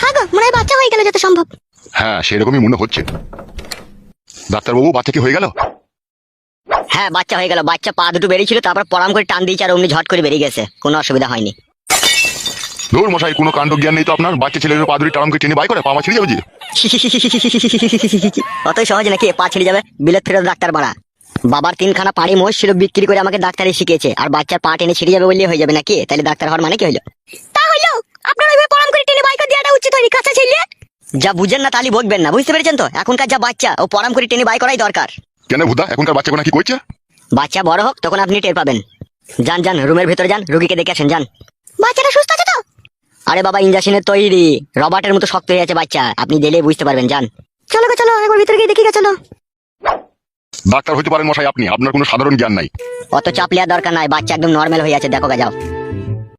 হ্যাঁ গো মনে হয় বাচ্চা হয়ে গেল যত সম্ভব। হ্যাঁ সেরকমই মনে হচ্ছে। ডাক্তারবাবু বাচ্চা কি হয়ে গেল? হ্যাঁ বাচ্চা হয়ে গেল। বাচ্চা পা দুটো বেরিয়েছিল তারপর পরাম করে টান দিয়েছে আর অমনি ঝট করে বেরিয়ে গেছে। কোনো অসুবিধা হয়নি। ধুর মশাই কোনো কাণ্ড জ্ঞান নেই তো আপনার? বাচ্চা ছেলের পাদুরি টারামকে টেনে বাই করে পামা ছিঁড়ে যাবে যে। অতই সহজ নাকি পা ছিঁড়ে যাবে? বিলেত ফেরত ডাক্তার বাড়া। বাবার তিনখানা পাড়ি মোষ ছিল বিক্রি করে আমাকে ডাক্তারি শিখেছে আর বাচ্চার পা টেনে ছিঁড়ে যাবে বললে হয়ে যাবে নাকি? তাহলে ডাক্তার হওয়ার মানে কি হলো তা হইল আপনার ওইভাবে পরাম করে টেনে বাইক দেওয়াটা উচিত হয়নি কাঁচা ছেলে? যা বুঝেন না তাহলে বকবেন না বুঝতে পেরেছেন তো? এখনকার যা বাচ্চা ও পরাম করে টেনে বাই করাই দরকার। কেন ভুদা এখনকার বাচ্চা কোনা কি করছে বাচ্চা বড় হোক তখন আপনি টের পাবেন। যান যান রুমের ভিতরে যান রুগীকে দেখে আসেন যান। বাচ্চাটা সুস্থ আছে তো? আরে বাবা ইঞ্জেকশনের তৈরি। রবার্টের মতো শক্ত হয়ে আছে বাচ্চা আপনি দিলে বুঝতে পারবেন যান। চলো গো চলো একবার ভিতরে গিয়ে দেখি গো চলো। ডাক্তার হইতে পারেন মশাই আপনি, আপনার কোনো সাধারণ জ্ঞান নাই। অত চাপ লিয়ার দরকার নাই, বাচ্চা একদম নর্মাল হয়ে আছে, দেখো গা, যাও।